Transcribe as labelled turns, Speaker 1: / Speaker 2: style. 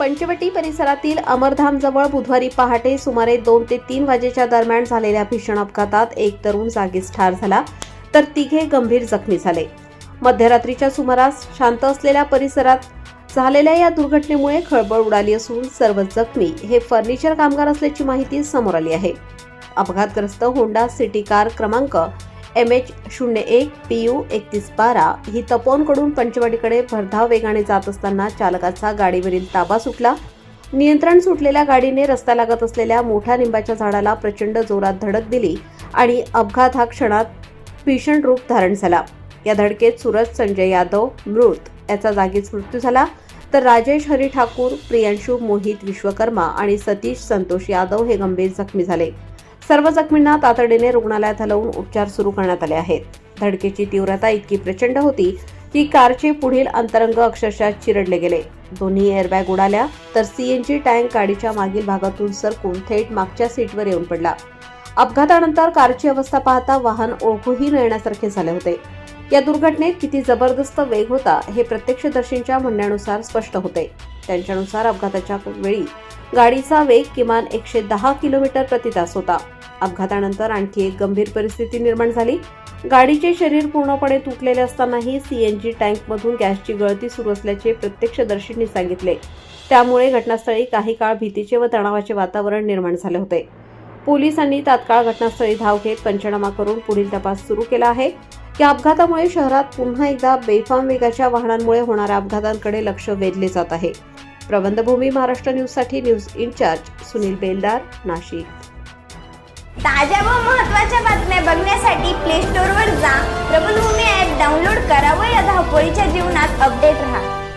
Speaker 1: पंचवटी परिसरातील अमरधाम जवळ बुधवारी पहाटे सुमारे दोन ते तीन वाजेच्या दरम्यान झालेल्या भीषण अपघातात एक तरुण जागीच ठार झाला तर तिघे गंभीर जखमी झाले. मध्यरात्रीच्या सुमारास शांत असलेल्या परिसरात झालेल्या या दुर्घटनेमुळे खळबळ उडाली असून सर्व जखमी हे फर्निचर कामगार असल्याची माहिती समोर आली आहे. अपघातग्रस्त होंडा सिटी कार क्रमांक एम एच शून्य एक पी यू एकतीस बारा ही तपोनकडून पंचवटीकडे भरधाव वेगाने जात असताना चालकाचा गाडीवरील ताबा सुटला. नियंत्रण सुटलेल्या गाडीने रस्ता लागत असलेल्या मोठ्या लिंबाच्या झाडाला प्रचंड जोरात धडक दिली आणि अपघात हा क्षणात भीषण रूप धारण झाला. या धडकेत सूरज संजय यादव मृत याचा जागीच मृत्यू झाला. तर राजेश हरी ठाकूर प्रियांशू मोहित विश्वकर्मा आणि सतीश संतोष यादव हे गंभीर जखमी झाले. सर्व जखमींना तातडीने रुग्णालयात हलवून उपचार सुरू करण्यात आले आहेत. धडकेची तीव्रता इतकी प्रचंड होती की कारचे पुढील अंतरंग अक्षरशः चिरडले गेले. दोन्ही एअरबॅग उडाल्या तर सीएनजी टँक गाडीच्या मागील भागातून सरकून थेट मागच्या सीटवर येऊन पडला. अपघातानंतर कारची अवस्था पाहता वाहन ओळखूही न येण्यासारखे झाले होते. या दुर्घटनेत किती जबरदस्त वेग होता हे प्रत्यक्षदर्शींच्या म्हणण्यानुसार स्पष्ट होते. त्यांच्यानुसार अपघाताच्या वेळी गाडीचा वेग किमान एकशे दहा किलोमीटर प्रति तास होता. अपघातानंतर आणखी एक गंभीर परिस्थिती निर्माण झाली. गाडीचे शरीर पूर्णपणे तुटलेले असतानाही सीएनजी टँकमधून गॅसची गळती सुरू असल्याचे प्रत्यक्षदर्शींनी सांगितले. त्यामुळे घटनास्थळी काही काळ भीतीचे व तणावाचे वातावरण निर्माण झाले होते. पोलिसांनी तात्काळ घटनास्थळी धाव घेत पंचनामा करून पुढील तपास सुरू केला आहे. या अपघातामुळे शहरात पुन्हा एकदा बेफाम वेगाच्या वाहनांमुळे होणाऱ्या अपघातांकडे लक्ष वेधले जात आहे. प्रबंधभूमी महाराष्ट्र न्यूजसाठी न्यूज इन्चार्ज सुनील बेलदार नाशिक.
Speaker 2: ताज्या व महत्त्वाच्या बातम्या बघण्यासाठी प्ले स्टोअरवर जा. प्रबलभूमी ॲप डाउनलोड करा व या धावपळीच्या जीवनात अपडेट राहा.